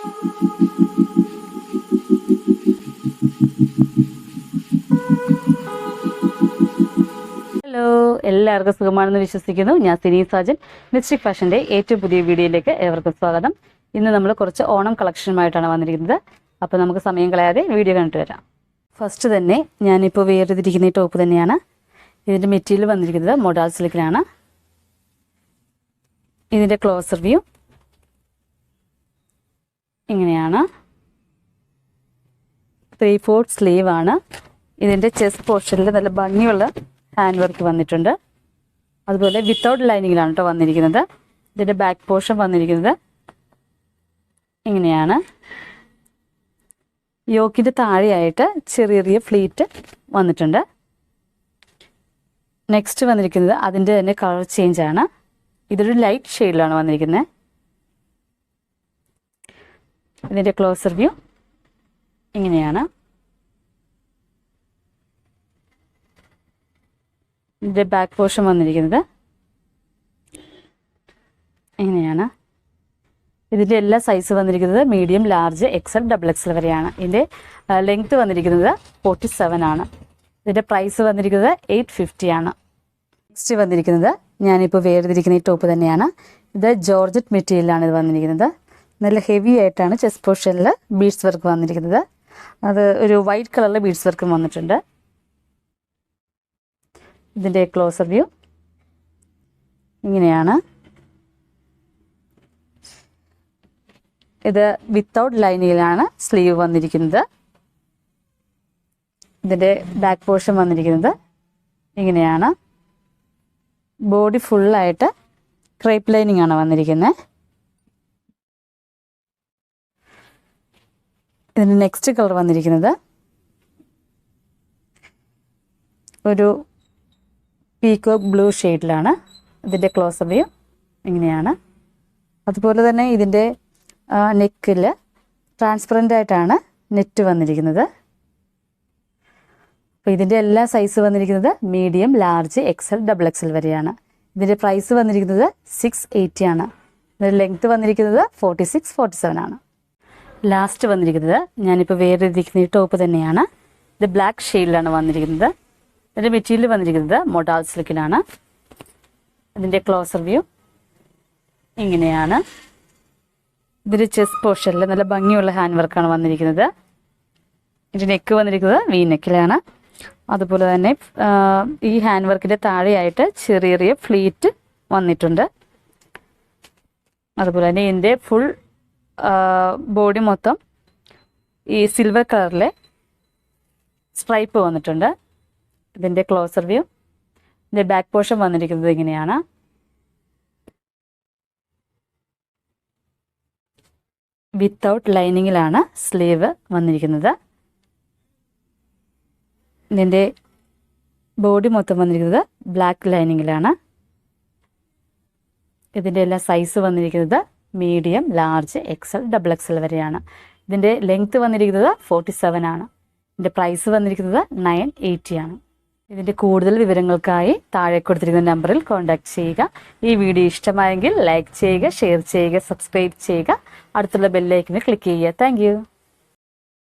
Hello എല്ലാവർക്കും സുഖമാണെന്ന് വിശ്വസിക്കുന്നു. ഞാൻ സിനി സാജൻ. മിസ്റ്റിക് ഫാഷന്റെ ഏറ്റവും പുതിയ വീഡിയോയിലേക്ക് ഏവർക്കും സ്വാഗതം. ഇന്ന് നമ്മൾ കുറച്ച് ഓണം കളക്ഷനുമായിട്ടാണ് വന്നിരിക്കുന്നത്. അപ്പോൾ നമുക്ക് സമയം കളയാതെ വീഡിയോ കണ്ടിട്ട് വരാം. ഫസ്റ്റ് തന്നെ ഞാനിപ്പോൾ വേറെതിരിക്കുന്ന ഈ ടോപ്പ് തന്നെയാണ്. ഇതിന്റെ മെറ്റീരിയൽ വന്നിരിക്കുന്നത് മൊഡാൾ സിലിക്കിലാണ് ഇതിന്റെ ക്ലോസർ വ്യൂ ഇങ്ങനെയാണ്. ത്രീ ഫോർത്ത് സ്ലീവ് ആണ്. ഇതിന്റെ ചെസ്റ്റ് പോർഷനിൽ നല്ല ഭംഗിയുള്ള ഹാൻഡ് വർക്ക് വന്നിട്ടുണ്ട്. അതുപോലെ വിത്തൗട്ട് ലൈനിങ്ങിലാണ് കേട്ടോ വന്നിരിക്കുന്നത്. ഇതിന്റെ ബാക്ക് പോർഷൻ വന്നിരിക്കുന്നത്. ഇങ്ങനെയാണ്. യോക്കിന്റെ താഴെയായിട്ട് ചെറിയ ചെറിയ ഫ്ലീറ്റ് വന്നിട്ടുണ്ട്. നെക്സ്റ്റ് വന്നിരിക്കുന്നത് അതിന്റെ തന്നെ കളർ ചേഞ്ച് ആണ്. ഇതൊരു ലൈറ്റ് ഷെയ്ഡിലാണ് വന്നിരിക്കുന്നത്. ഇതിന്റെ ക്ലോസർ വ്യൂ ഇങ്ങനെയാണ്. ഇതിന്റെ ബാക്ക് പോർഷൻ വന്നിരിക്കുന്നത്. ഇങ്ങനെയാണ്. ഇതിന്റെ എല്ലാ സൈസ് വന്നിരിക്കുന്നത് medium large XL double XL വരെയാണ്. ഇതിന്റെ ലെങ്ത് വന്നിരിക്കുന്നത് ഫോർട്ടി സെവൻ ആണ്. ഇതിന്റെ പ്രൈസ് വന്നിരിക്കുന്നത് എയ്റ്റ് ഫിഫ്റ്റി ആണ്. നെക്സ്റ്റ് വന്നിരിക്കുന്നത് ഞാനിപ്പോൾ വേർതിരിക്കുന്ന ഈ ടോപ്പ് തന്നെയാണ്. ഇത് ജോർജറ്റ് മെറ്റീരിയലാണ് ഇത് വന്നിരിക്കുന്നത്. നല്ല ഹെവി ആയിട്ടാണ് ചെസ്റ്റ് പോർഷനിൽ ബീഡ്സ് വർക്ക് വന്നിരിക്കുന്നത്. അത് ഒരു വൈറ്റ് കളറിലെ ബീഡ്സ് വർക്കും വന്നിട്ടുണ്ട്. ഇതിന്റെ ക്ലോസർ വ്യൂ ഇങ്ങനെയാണ്. ഇത് വിത്തൗട്ട് ലൈനിലാണ് സ്ലീവ് വന്നിരിക്കുന്നത്. ഇതിന്റെ ബാക്ക് പോർഷൻ വന്നിരിക്കുന്നത്. ഇങ്ങനെയാണ്. ബോഡി ഫുള്ളായിട്ട് ക്രേപ്പ് ലൈനിങ് ആണ് വന്നിരിക്കുന്നത്. ഇതിന്റെ നെക്സ്റ്റ് കളർ വന്നിരിക്കുന്നത് ഒരു പീക്കോക്ക് ബ്ലൂ ഷെയ്ഡിലാണ് ഇതിന്റെ ക്ലോസ് വ്യൂ ഇങ്ങനെയാണ്. അതുപോലെ തന്നെ ഇതിന്റെ നെക്കിൽ ട്രാൻസ്പെറന്റ് ആയിട്ടാണ് നെറ്റ് വന്നിരിക്കുന്നത്. അപ്പോൾ ഇതിന്റെ എല്ലാ സൈസ് വന്നിരിക്കുന്നത് medium large XL double XL വരെയാണ്. ഇതിന്റെ പ്രൈസ് വന്നിരിക്കുന്നത് സിക്സ് എയ്റ്റി ആണ്. ഇതിന്റെ ലെങ്ത്ത് വന്നിരിക്കുന്നത് ഫോർട്ടി സിക്സ് ഫോർട്ടി സെവൻ ആണ്. ലാസ്റ്റ് വന്നിരിക്കുന്നത്. ഞാനിപ്പോൾ വേറെ ഇരിക്കുന്ന ഈ ടോപ്പ് തന്നെയാണ്. ഇത് ബ്ലാക്ക് ഷെയ്ഡിലാണ് വന്നിരിക്കുന്നത്. ഇതിന്റെ മെറ്റീരിയൽ വന്നിരിക്കുന്നത് മൊഡാൾ സിൽക്കിലാണ് ഇതിന്റെ ക്ലോസർ വ്യൂ ഇങ്ങനെയാണ്. ഇതിന്റെ ചെസ്റ്റ് പോർഷനിൽ നല്ല ഭംഗിയുള്ള ഹാൻഡ് വർക്കാണ് വന്നിരിക്കുന്നത്. ഇതിന്റെ നെക്ക് വന്നിരിക്കുന്നത് വി നെക്കിലാണ് അതുപോലെ തന്നെ ഈ ഹാൻഡ് വർക്കിന്റെ താഴെയായിട്ട് ചെറിയ ചെറിയ ഫ്ലീറ്റ് വന്നിട്ടുണ്ട്. അതുപോലെ തന്നെ ഇതിന്റെ ഫുൾ ബോഡി മൊത്തം ഈ സിൽവർ കളറിലെ സ്ട്രൈപ്പ് വന്നിട്ടുണ്ട്. ഇതിന്റെ ക്ലോസർ വ്യൂ ഇതിന്റെ ബാക്ക് പോർഷൻ വന്നിരിക്കുന്നത് ഇങ്ങനെയാണ്. വിത്തൗട്ട് ലൈനിങ്ങിലാണ് സ്ലീവ് വന്നിരിക്കുന്നത്. ഇതിന്റെ ബോഡി മൊത്തം വന്നിരിക്കുന്നത് ബ്ലാക്ക് ലൈനിങ്ങിലാണ്. ഇതിന്റെ എല്ലാ സൈസ് വന്നിരിക്കുന്നത് medium large XL double XL വരെയാണ്. ഇതിന്റെ ലെങ്ത് വന്നിരിക്കുന്നത് ഫോർട്ടി സെവൻ ആണ്. ഇതിന്റെ പ്രൈസ് വന്നിരിക്കുന്നത് നയൻ എയ്റ്റി ആണ്. ഇതിന്റെ കൂടുതൽ വിവരങ്ങൾക്കായി താഴെ കൊടുത്തിരിക്കുന്ന നമ്പറിൽ കോൺടാക്ട് ചെയ്യുക. ഈ വീഡിയോ ഇഷ്ടമായെങ്കിൽ ലൈക്ക് ചെയ്യുക ഷെയർ ചെയ്യുക സബ്സ്ക്രൈബ് ചെയ്യുക. അടുത്തുള്ള ബെല്ലൈക്കിന് ക്ലിക്ക് ചെയ്യുക. താങ്ക്